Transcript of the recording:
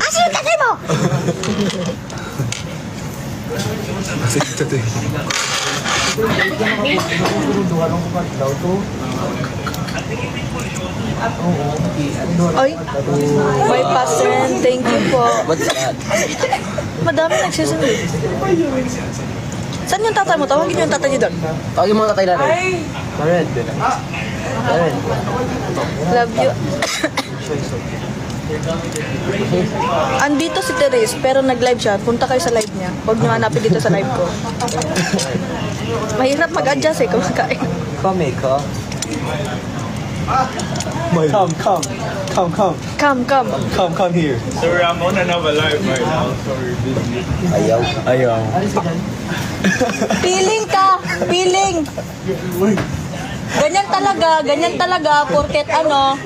Asa yung tatay mo? Ay, may pattern. Thank you po. What's that? Madami nagsisunod. Saan yung tatay mo? Tawagin niyo yung tatay niyo doon. Tawagin mo ang tatay natin. Karen. Karen. Love you. Andito si Therese, pero nag-live siya. Punta kayo sa live niya. Huwag niyo hanapin dito sa live ko. Mahirap mag-adjust eh, kumakain. Come, Eka. Come, come, come, come, Come, come. come, come here. Sorry, I'm on another live right now. Sorry, busy. Ayaw. Ayaw. Piling ka! Piling! Ganyan talaga, ganyan talaga, porket ano.